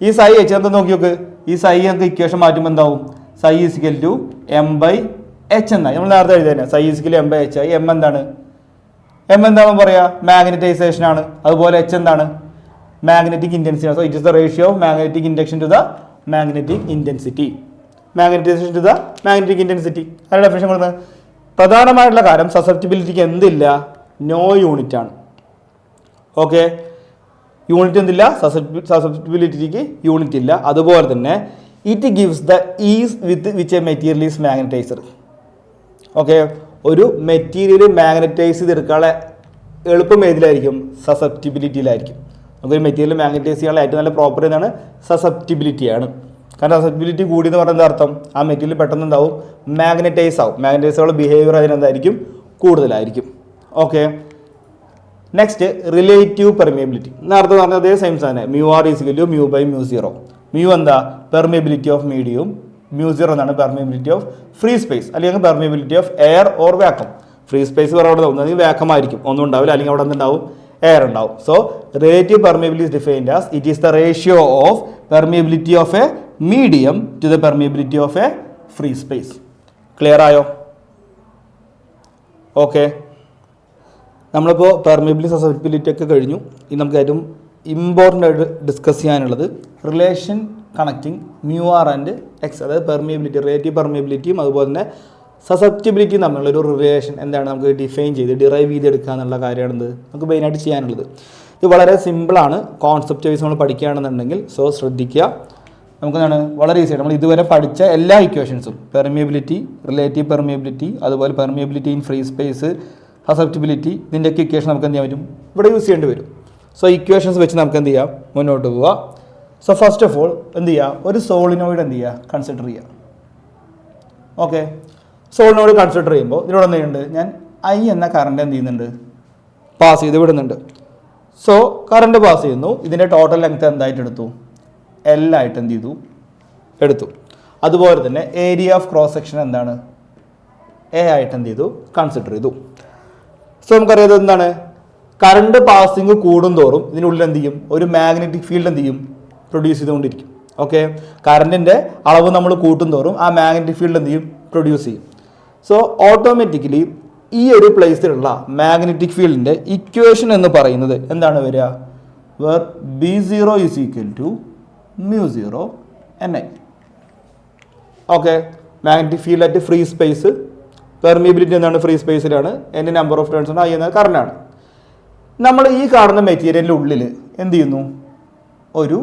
ഈ സൈ എച്ച് എന്താ നോക്കി നോക്ക്? ഈ സൈ നമുക്ക് ഇക്വേഷൻ മാറ്റുമ്പോൾ എന്താവും? Psi is equal to M by H എന്നായി. നമ്മൾ നേരത്തെ എഴുതി തന്നെ psi is equal M by H ആയി എം എന്താണ്? എം എന്താണ് പറയാ? മാഗ്നറ്റൈസേഷൻ ആണ്. അതുപോലെ എച്ച് എന്താണ്? Magnetic intensity so it is the ratio of magnetic induction to the magnetic intensity magnetization to the magnetic intensity അതിന്റെ ഡെഫിനേഷൻ കൊടുക്കുന്നത്? പ്രധാനമായിട്ടുള്ള കാര്യം സസെപ്റ്റിബിലിറ്റിക്ക് എന്തില്ല? നോ യൂണിറ്റ് ആണ്. ഓക്കെ യൂണിറ്റ് എന്തില്ല? സസെപ്റ്റിബിലിറ്റിക്ക് യൂണിറ്റ് ഇല്ല. അതുപോലെ തന്നെ it gives the ease with which a material is magnetizer okay ഒരു മെറ്റീരിയൽ മാഗ്നറ്റൈസ് ചെയ്തെടുക്കാനുള്ള എളുപ്പം ഏതിലായിരിക്കും? സസെപ്റ്റിബിലിറ്റിയിലായിരിക്കും നമുക്കൊരു മെറ്റീരിയൽ മാഗ്നറ്റൈസ് ചെയ്യാനുള്ള ഏറ്റവും നല്ല പ്രോപ്പർട്ടി എന്താണ് സസെപ്റ്റിബിലിറ്റിയാണ് കാരണം സസെപ്റ്റിബിലിറ്റി കൂടി എന്ന് പറയുന്നത് അർത്ഥം? ആ മെറ്റീരിയൽ പെട്ടെന്ന് എന്താവും? മാഗ്നറ്റൈസ് ആവും. മാഗ്നറ്റൈസുള്ള ബിഹേവിയർ അതിനെന്തായിരിക്കും കൂടുതലായിരിക്കും. ഓക്കെ നെക്സ്റ്റ് റിലേറ്റീവ് പെർമിയബിലിറ്റി നേരത്തെ പറഞ്ഞ അതേ സെയിം സാധനം. Mu R is equal to mu by mu zero mu എന്താ? പെർമിയബിലിറ്റി ഓഫ് മീഡിയം മ്യൂ എന്നാണ് പെർമിയബിലിറ്റി ഓഫ് ഫ്രീ സ്പേസ് അല്ലെങ്കിൽ permeability of air or vacuum free space വേറെ അവിടെ ഒന്നെങ്കിൽ വാക്കം ആയിരിക്കും. ഒന്നും ഉണ്ടാവില്ല. അല്ലെങ്കിൽ അവിടെ എന്തുണ്ടാവും എയർ ഉണ്ടാവും. So relative permeability defined as it is the ratio of permeability of a medium to the permeability of a free space clear ആയോ? ഓക്കെ നമ്മളിപ്പോൾ പെർമിയബിലിറ്റി സസെപ്റ്റിബിലിറ്റി ഒക്കെ കഴിഞ്ഞു. ഇനി നമുക്ക് ഏറ്റവും ഇമ്പോർട്ടന്റ് ആയിട്ട് ഡിസ്കസ് ചെയ്യാനുള്ളത് relation connecting mu R and X അതായത് പെർമിയബിലിറ്റി റിലേറ്റീവ് പെർമിയബിലിറ്റിയും അതുപോലെ തന്നെ സസെപ്റ്റിബിലിറ്റിയും തമ്മിലുള്ള ഒരു റിലേഷൻ എന്താണ് നമുക്ക് ഡിഫൈൻ ചെയ്ത് ഡിറൈവ് ചെയ്തെടുക്കുക എന്നുള്ള കാര്യമാണെന്ത് നമുക്ക് മെയിനായിട്ട് ചെയ്യാനുള്ളത്. ഇത് വളരെ സിമ്പിളാണ് കോൺസെപ്റ്റ് വൈസ് നമ്മൾ പഠിക്കുകയാണെന്നുണ്ടെങ്കിൽ സോ ശ്രദ്ധിക്കുക. നമുക്കെന്താണ് വളരെ ഈസിയാണ് നമ്മൾ ഇതുവരെ പഠിച്ച എല്ലാ ഇക്വേഷൻസും പെർമിയബിലിറ്റി റിലേറ്റീവ് പെർമിയബിലിറ്റി അതുപോലെ permeability in free space susceptibility ഇതിന്റെയൊക്കെ ഇക്വേഷൻ നമുക്ക് എന്ത് ചെയ്യാൻ പറ്റും? ഇവിടെ യൂസ് ചെയ്യേണ്ടി വരും. സോ ഇക്വേഷൻസ് വെച്ച് നമുക്ക് എന്ത് ചെയ്യാം? മുന്നോട്ട് പോവുക സോ ഫസ്റ്റ് ഓഫ് ഓൾ എന്ത് ചെയ്യുക ഒരു സോളിനോയിഡ് എന്ത് ചെയ്യുക കൺസിഡർ ചെയ്യുക ഓക്കെ സോളിനോയിഡ് കൺസിഡർ ചെയ്യുമ്പോൾ ഇതിലൂടെ എന്ത് ചെയ്യുന്നുണ്ട്? ഞാൻ ഐ എന്ന കറണ്ട് എന്ത് ചെയ്യുന്നുണ്ട്? പാസ് ചെയ്ത് വിടുന്നുണ്ട്. സോ കറണ്ട് പാസ് ചെയ്യുന്നു. ഇതിന്റെ ടോട്ടൽ ലെങ്ത് എന്തായിട്ട് എടുത്തു? എൽ ആയിട്ട് എന്ത് ചെയ്തു? എടുത്തു. അതുപോലെ തന്നെ ഏരിയ ഓഫ് ക്രോസ് സെക്ഷൻ എന്താണ്? എ ആയിട്ട് എന്ത് ചെയ്തു? കൺസിഡർ ചെയ്തു. സോ നമുക്കറിയാം ഇത് എന്താണ്? കറണ്ട് പാസിങ് കൂടുന്തോറും ഇതിനുള്ളിൽ എന്ത് ചെയ്യും? ഒരു മാഗ്നറ്റിക് ഫീൽഡ് എന്ത് ചെയ്യും? പ്രൊഡ്യൂസ് ചെയ്തുകൊണ്ടിരിക്കും. ഓക്കെ കറണ്ടിന്റെ അളവ് നമ്മൾ കൂട്ടും തോറും ആ മാഗ്നറ്റിക് ഫീൽഡ് എന്ത് ചെയ്യും പ്രൊഡ്യൂസ് ചെയ്യും. സോ ഓട്ടോമാറ്റിക്കലി ഈ ഒരു പ്ലേസിലുള്ള മാഗ്നറ്റിക് ഫീൽഡിന്റെ ഇക്വേഷൻ എന്ന് പറയുന്നത് എന്താണ് വരിക? Where B zero is equal to mu zero N I okay magnetic field at free space permeability എന്താണ്? ഫ്രീ സ്പേസിലാണ് എന്റെ നമ്പർ ഓഫ് ടേൺസ് ആണ്. ഐ എന്നത് കറണ്ടാണ് നമ്മൾ ഈ കാണുന്ന മെറ്റീരിയലിന്റെ ഉള്ളിൽ എന്ത് ചെയ്യുന്നു? ഒരു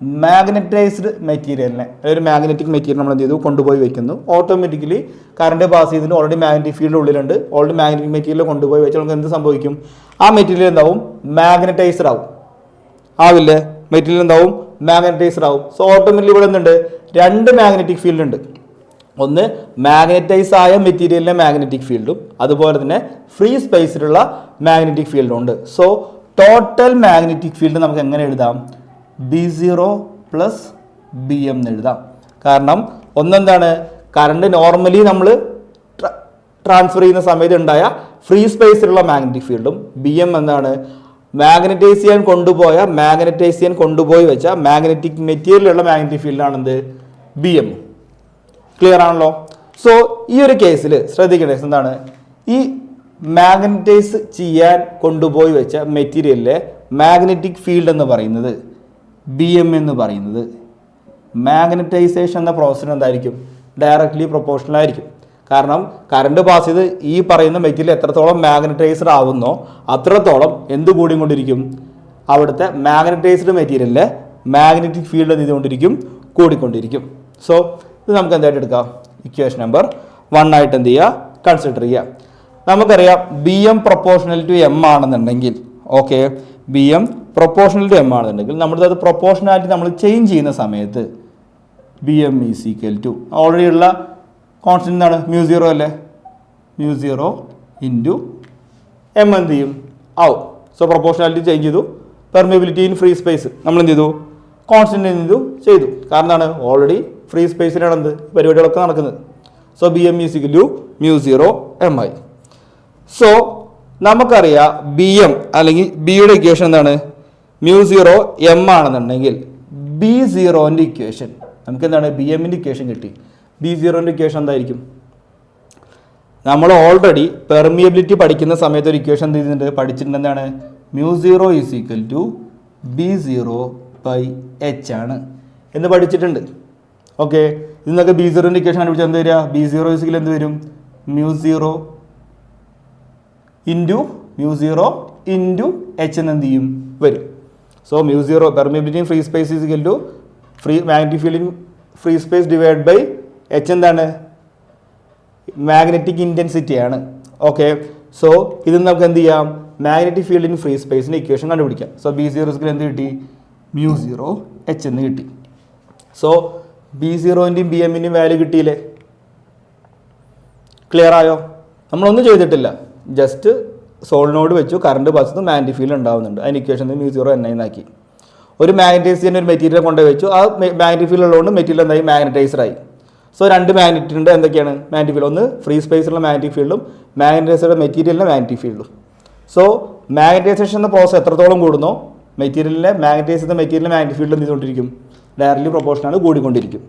മാഗ്നറ്റൈസ്ഡ് മെറ്റീരിയലിനെ ഒരു മാഗ്നറ്റിക് മെറ്റീരിയൽ നമ്മൾ എന്ത് ചെയ്തു? കൊണ്ടുപോയി വെക്കുന്നു. ഓട്ടോമാറ്റിക്കലി കറണ്ട് പാസ് ചെയ്തിട്ട് ഓൾറെഡി മാഗ്നറ്റിക് ഫീൽഡ് ഉള്ളിലുണ്ട്. ഓൾറെഡി മാഗ്നറ്റിക് മെറ്റീരിയൽ കൊണ്ടുപോയി വെച്ചാൽ നമുക്ക് എന്ത് സംഭവിക്കും? ആ മെറ്റീരിയൽ എന്താവും? മാഗ്നറ്റൈസ്ഡ് ആവും. ആവില്ലേ? മെറ്റീരിയൽ എന്താവും? മാഗ്നറ്റൈസ്ഡ് ആവും. സോ ഓട്ടോമാറ്റിക്കലി ഇവിടെ എന്തുണ്ട്? രണ്ട് മാഗ്നറ്റിക് ഫീൽഡ് ഉണ്ട്. ഒന്ന് മാഗ്നറ്റൈസ് ആയ മെറ്റീരിയലിലെ മാഗ്നറ്റിക് ഫീൽഡും അതുപോലെ തന്നെ ഫ്രീ സ്പേസിലുള്ള മാഗ്നറ്റിക് ഫീൽഡും ഉണ്ട്. സോ ടോട്ടൽ മാഗ്നറ്റിക് ഫീൽഡ് നമുക്ക് എങ്ങനെ എഴുതാം? B zero plus B M എന്ന് എഴുതാം. കാരണം ഒന്നെന്താണ്? കറണ്ട് നോർമലി നമ്മൾ ട്രാൻസ്ഫർ ചെയ്യുന്ന സമയത്ത് ഉണ്ടായ ഫ്രീ സ്പേസിലുള്ള മാഗ്നറ്റിക് ഫീൽഡും ബി എം എന്താണ്? മാഗ്നറ്റൈസ് ചെയ്യാൻ കൊണ്ടുപോയ മാഗ്നറ്റൈസ് ചെയ്യാൻ കൊണ്ടുപോയി വെച്ച മാഗ്നറ്റിക് മെറ്റീരിയലുള്ള മാഗ്നറ്റിക് ഫീൽഡാണെന്ത് ബി എം ക്ലിയർ ആണല്ലോ? സോ ഈ ഒരു കേസിൽ ശ്രദ്ധിക്കേണ്ടത് എന്താണ്? ഈ മാഗ്നറ്റൈസ് ചെയ്യാൻ കൊണ്ടുപോയി വെച്ച മെറ്റീരിയലിലെ മാഗ്നറ്റിക് ഫീൽഡ് എന്ന് പറയുന്നത് ബി എം എന്ന് പറയുന്നത് മാഗ്നറ്റൈസേഷൻ എന്ന പ്രോസസ്സിന് എന്തായിരിക്കും? ഡയറക്റ്റ്ലി പ്രൊപ്പോർഷണൽ ആയിരിക്കും. കാരണം കറണ്ട് പാസ് ചെയ്ത് ഈ പറയുന്ന മെറ്റീരിയൽ എത്രത്തോളം മാഗ്നറ്റൈസ്ഡ് ആവുന്നോ അത്രത്തോളം എന്ത് കൂടിക്കൊണ്ടിരിക്കും? അവിടുത്തെ മാഗ്നറ്റൈസ്ഡ് മെറ്റീരിയലിലെ മാഗ്നറ്റിക് ഫീൽഡ് എന്ത് ചെയ്തുകൊണ്ടിരിക്കും? കൂടിക്കൊണ്ടിരിക്കും. സോ ഇത് നമുക്ക് എന്തായിട്ട് എടുക്കാം? ഇക്വേഷൻ നമ്പർ വൺ ആയിട്ട് എന്ത് ചെയ്യുക? കൺസിഡർ ചെയ്യുക. നമുക്കറിയാം B M proportional to M ആണെന്നുണ്ടെങ്കിൽ okay B M proportional to M ആണെന്നുണ്ടെങ്കിൽ നമ്മളിത് പ്രൊപ്പോർഷണാലിറ്റി നമ്മൾ ചേഞ്ച് ചെയ്യുന്ന സമയത്ത് B M is equal to already ഉള്ള കോൺസ്റ്റന്റ് എന്താണ്? മ്യൂ സീറോ അല്ലേ? മ്യൂ സീറോ ഇന്റു എം എന്ത് ചെയ്യും? ആവും സോ പ്രൊപ്പോർഷണാലിറ്റി ചേഞ്ച് ചെയ്തു. പെർമിബിലിറ്റി ഇൻ ഫ്രീ സ്പേസ് നമ്മൾ എന്ത് ചെയ്തു? കോൺസ്റ്റന്റ് എന്ത് ചെയ്തു? ചെയ്തു. കാരണം എന്താണ്? ഓൾറെഡി ഫ്രീ സ്പേസിലാണ് എന്ത്? പരിപാടികളൊക്കെ നടക്കുന്നത്. So B M is to mu zero M I so നമുക്കറിയാം ബി എം അല്ലെങ്കിൽ ബിയുടെ ഇക്വേഷൻ എന്താണ്? മ്യൂ സീറോ എം ആണെന്നുണ്ടെങ്കിൽ ബി സീറോന്റെ ഇക്വേഷൻ നമുക്ക് എന്താണ് ബി എമ്മിന്റെ ഇക്വേഷൻ കിട്ടി. ബി സീറോന്റെ ഇക്വേഷൻ എന്തായിരിക്കും? നമ്മൾ ഓൾറെഡി പെർമിയബിലിറ്റി പഠിക്കുന്ന സമയത്ത് ഒരു ഇക്വേഷൻ എന്ത് ചെയ്തിട്ടുണ്ട്? പഠിച്ചിട്ടുണ്ട് എന്താണ്? Mu zero is equal to B zero by H ആണ്. എന്ന് പഠിച്ചിട്ടുണ്ട്. ഓക്കെ ഇത് നിങ്ങൾക്ക് ബി സീറോന്റെ ഇക്വേഷൻ കണ്ടുപിടിച്ചാൽ എന്ത് വരിക? ബി സീറോ ഈസിക്കൽ എന്ത് വരും? Mu zero into mu zero into H എന്ന് എന്ത് ചെയ്യും? വരും. So mu zero permeability free space is equal to free magnetic field free space divide by H എന്താണ്? മാഗ്നറ്റിക് ഇന്റൻസിറ്റി ആണ്. ഓക്കെ സോ ഇത് നമുക്ക് എന്ത് ചെയ്യാം? മാഗ്നറ്റിക് ഫീൽഡ് ഇൻ ഫ്രീ സ്പേസിന്റെ ഇക്വേഷൻ കണ്ടുപിടിക്കാം. സോ ബി സീറോ എന്ത് കിട്ടി? മ്യൂ സീറോ എച്ച് എന്ന് കിട്ടി. സോ ബി സീറോന്റെയും ബി എമ്മിന്റെയും വാല്യൂ കിട്ടിയില്ലേ? ക്ലിയർ ആയോ? നമ്മളൊന്നും ചെയ്തിട്ടില്ല. ജസ്റ്റ് സോളിനോട് വെച്ചു കറണ്ട് ബസ് മാഗ്നറ്റിക് ഫീൽഡ് ഉണ്ടാവുന്നുണ്ട്. അതിന് ഇക്വേഷൻ മ്യൂ സീറോ എൻ ആക്കി ഒരു മാഗ്നറ്റൈസ് ചെയ്യുന്ന ഒരു മെറ്റീരിയൽ കൊണ്ടുപോയി വെച്ചു ആ മാഗ്നറ്റിക് ഫീൽഡ് ഉള്ളതുകൊണ്ട് മെറ്റീരിയൽ എന്തായി? മാഗ്നറ്റൈസറായി സോ രണ്ട് മാഗ്നറ്റ് ഉണ്ട്. എന്തൊക്കെയാണ്? മാഗ്നറ്റിക് ഫീൽഡ് ഒന്ന് ഫ്രീ സ്പേസിലുള്ള മാഗ്നറ്റിക് ഫീൽഡും മാഗ്നറ്റൈസറുടെ മെറ്റീരിയലിന്റെ മാഗ്നറ്റിക് ഫീൽഡും സോ മാഗ്നറ്റൈസേഷൻ എന്ന പ്രോസസ് എത്രത്തോളം കൂടുന്നോ മെറ്റീരിയലിലെ മാഗ്നറ്റൈസ് ചെയ്ത മെറ്റീരിയൽ മാഗ്നറ്റിക് ഫീൽഡ് എന്ത് ചെയ്തുകൊണ്ടിരിക്കും? ഡയറക്റ്റ്ലി പ്രൊപ്പോർഷനാണ് കൂടിക്കൊണ്ടിരിക്കും.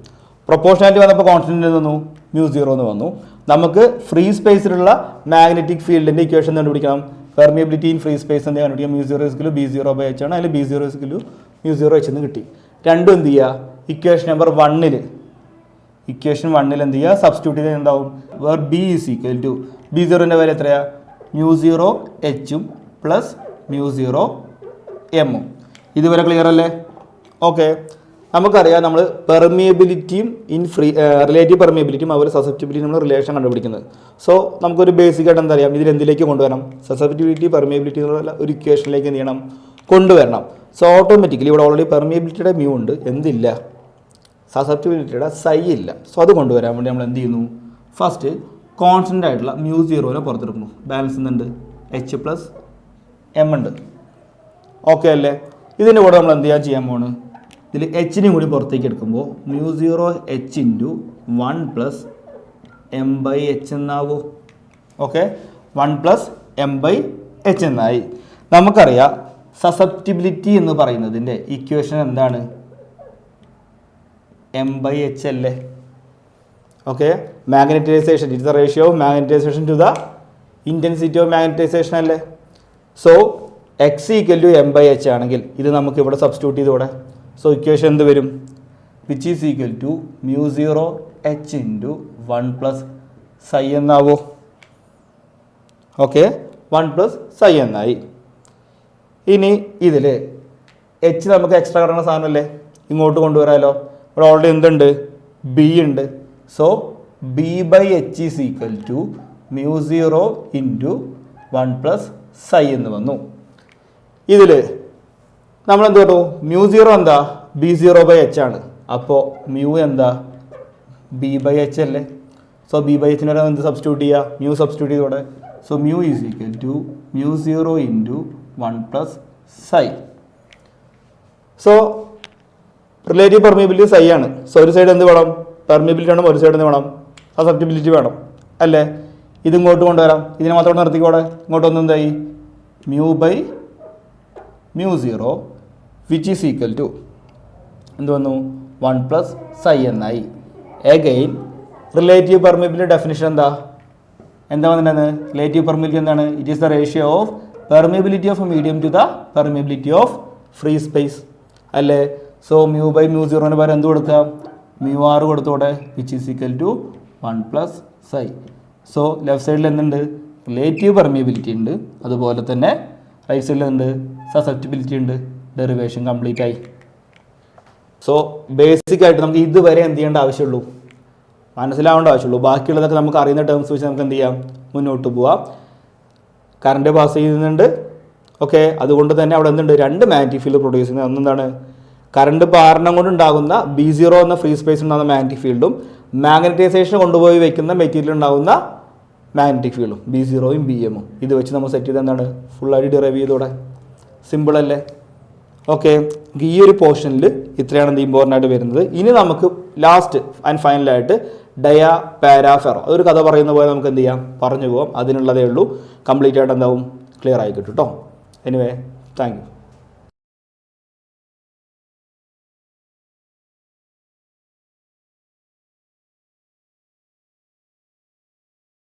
പ്രൊപ്പോഷനായിട്ട് വന്നപ്പോൾ കോൺസ്റ്റന്റ് വന്നു? മ്യൂ സീറോ എന്ന് വന്നു. നമുക്ക് ഫ്രീ സ്പേസിലുള്ള മാഗ്നറ്റിക് ഫീൽഡിന്റെ ഇക്വേഷൻ കണ്ടുപിടിക്കണം. പെർമിയബിലിറ്റി ഇൻ ഫ്രീ സ്പേസ് എന്ത് കണ്ടുപിടിക്കാം. Mu zero is equal B zero by H ആണ്. അതിൽ B zero is equal mu zero H എന്ന് കിട്ടി. രണ്ടും എന്ത് ചെയ്യുക ഇക്വേഷൻ നമ്പർ വണ്ണിൽ ഇക്വേഷൻ വണ്ണിൽ എന്ത് ചെയ്യുക സബ്സ്റ്റിറ്റ്യൂട്ട് ചെയ്ത് എന്താവും? Where B is equal to B സീറോന്റെ വില എത്രയാ? മ്യൂ സീറോ എച്ചും പ്ലസ് മ്യൂ സീറോ എമ്മും ഇതുവരെ ക്ലിയർ അല്ലേ? ഓക്കെ നമുക്കറിയാം നമ്മൾ പെർമിയബിലിറ്റിയും ഇൻ ഫ്രീ റിലേറ്റീവ് പെർമിയബിലിറ്റിയും അവർ സസെപ്റ്റിബിലിറ്റി നമ്മൾ റിലേഷൻ കണ്ടുപിടിക്കുന്നത്. സോ നമുക്കൊരു ബേസിക് ആയിട്ട് എന്താ അറിയാം? ഇതിൽ എന്തിലേക്ക് കൊണ്ടുവരണം? സസെപ്റ്റിബിലിറ്റി പെർമിയബിലിറ്റി എന്നുള്ള ഒരു ഇക്വേഷനിലേക്ക് എന്ത് ചെയ്യണം? കൊണ്ടുവരണം. സോ ഓട്ടോമാറ്റിക്കലി ഇവിടെ ഓൾറെഡി പെർമിയബിലിറ്റിയുടെ മ്യൂ ഉണ്ട്. എന്തില്ല? സസെപ്റ്റിബിലിറ്റിയുടെ സൈ ഇല്ല. സോ അത് കൊണ്ടുവരാൻ വേണ്ടി നമ്മൾ എന്ത് ചെയ്യുന്നു? ഫസ്റ്റ് കോൺസ്റ്റന്റ് ആയിട്ടുള്ള മ്യൂ സീറോനെ പുറത്തെടുക്കുന്നു. ബാലൻസ് എന്തുണ്ട്? എച്ച് പ്ലസ് എം ഉണ്ട്. ഓക്കെ അല്ലേ? ഇതിന്റെ കൂടെ നമ്മൾ എന്ത് ചെയ്യാൻ ചെയ്യാൻ പോണ്? ഇതിൽ എച്ചിനെയും കൂടി പുറത്തേക്ക് എടുക്കുമ്പോൾ mu zero H into one plus M by H എന്നാവോ? Okay one plus M by H എന്നായി. നമുക്കറിയാം സസെപ്റ്റിബിലിറ്റി എന്ന് പറയുന്നതിന്റെ ഇക്വേഷൻ എന്താണ്? എം ബൈ എച്ച് അല്ലേ? Okay magnetization it the ratio of magnetization to the intensity of magnetization അല്ലേ? So X equal to M by H ആണെങ്കിൽ ഇത് നമുക്ക് ഇവിടെ സബ്സ്റ്റിറ്റ്യൂട്ട് ചെയ്തൂടെ സോ ഇക്വേഷൻ എന്ത് വരും? Which is equal to mu zero H into one plus psi എന്നാവോ? Okay one plus psi എന്നായി. ഇനി ഇതിൽ എച്ച് നമുക്ക് എക്സ്ട്രാ കിടക്കുന്ന സാധനമല്ലേ? ഇങ്ങോട്ട് കൊണ്ടുവരാമല്ലോ ഇവിടെ ഓൾറെഡി എന്തുണ്ട്? ബി ഉണ്ട്. So B by H is equal to mu zero into one plus psi എന്ന് വന്നു. ഇതിൽ നമ്മൾ എന്ത് കേട്ടു? മ്യൂ സീറോ എന്താ? ബി സീറോ ബൈ എച്ച് ആണ്. അപ്പോൾ മ്യൂ എന്താ? ബി ബൈ എച്ച് അല്ലേ? സോ ബി ബൈ എച്ചിന് എന്ത് സബ്സ്റ്റിറ്റ്യൂട്ട് ചെയ്യുക mu substitute ചെയ്തോടെ? So mu is equal to mu zero into one plus psi so relative permeability psi ആണ്. So ഒരു സൈഡ് എന്ത് വേണം? പെർമിബിലിറ്റി വേണം ഒരു സൈഡ് എന്ത് വേണം? സസെപ്റ്റിബിലിറ്റി വേണം. അല്ലേ? ഇത് ഇങ്ങോട്ട് കൊണ്ടുവരാം. ഇതിനെ മാത്രം നിർത്തിക്കോടെ. ഇങ്ങോട്ടൊന്നും എന്തായി? Mu by mu zero which is equal to എന്ത് വന്നു? വൺ പ്ലസ് സൈ എന്നായി. എഗെയിൻ റിലേറ്റീവ് പെർമിബിലിറ്റി ഡെഫിനിഷൻ എന്താ? എന്താ വന്നിട്ടുണ്ടെന്ന് റിലേറ്റീവ് പെർമിബിലിറ്റി എന്താണ്? It is the ratio of permeability of medium to the permeability of free space അല്ലേ? So mu by mu സീറോന് പകരം എന്ത് കൊടുക്കുക? Mu R കൊടുത്തോടെ which is equal to one plus psi so left സൈഡിൽ എന്തുണ്ട്? Relative permeability ഉണ്ട്. അതുപോലെ തന്നെ റൈറ്റ് സൈഡിൽ എന്തുണ്ട്? സസെപ്റ്റിബിലിറ്റി ഉണ്ട്. ഡെറിവേഷൻ കംപ്ലീറ്റ് ആയി. സോ ബേസിക് ആയിട്ട് നമുക്ക് ഇതുവരെ എന്ത് ചെയ്യേണ്ട ആവശ്യമുള്ളൂ? മനസ്സിലാവേണ്ട ആവശ്യമുള്ളൂ. ബാക്കിയുള്ളതൊക്കെ നമുക്ക് അറിയുന്ന ടേംസ് വെച്ച് നമുക്ക് എന്ത് ചെയ്യാം? മുന്നോട്ട് പോവാം. കറണ്ട് പാസ് ചെയ്യുന്നുണ്ട്. ഓക്കെ അതുകൊണ്ട് തന്നെ അവിടെ എന്തുണ്ട്? രണ്ട് മാഗ്നറ്റിക് ഫീൽഡ് പ്രൊഡ്യൂസ് ചെയ്യുന്നത് ഒന്നെന്താണ് കറണ്ട് പാരണം കൊണ്ടുണ്ടാകുന്ന ബി സീറോ എന്ന ഫ്രീ സ്പേസ് ഉണ്ടാകുന്ന മാഗ്നറ്റിക് ഫീൽഡും മാഗ്നറ്റൈസേഷൻ കൊണ്ടുപോയി വെക്കുന്ന മെറ്റീരിയൽ ഉണ്ടാകുന്ന മാഗ്നറ്റിക് ഫീൽഡും ബി സീറോയും ബി എമ്മും ഇത് വെച്ച് നമ്മൾ സെറ്റ് ചെയ്ത് എന്താണ്? ഫുള്ളായിട്ട് ഡിറൈവ് ചെയ്തോടെ. സിമ്പിൾ അല്ലേ? ഓക്കെ ഈ ഒരു പോർഷനിൽ ഇത്രയാണ് എന്ത് ഇമ്പോർട്ടന്റ് ആയിട്ട് വരുന്നത്. ഇനി നമുക്ക് ലാസ്റ്റ് ആൻഡ് ഫൈനലായിട്ട് ഡയ പാരാഫെറോ അതൊരു കഥ പറയുന്ന പോലെ നമുക്ക് എന്ത് ചെയ്യാം? പറഞ്ഞു പോകാം അതിനുള്ളതേ ഉള്ളൂ. കംപ്ലീറ്റ് ആയിട്ട് എന്താവും? ക്ലിയർ ആയി കിട്ടും കേട്ടോ എനിവേ താങ്ക് യു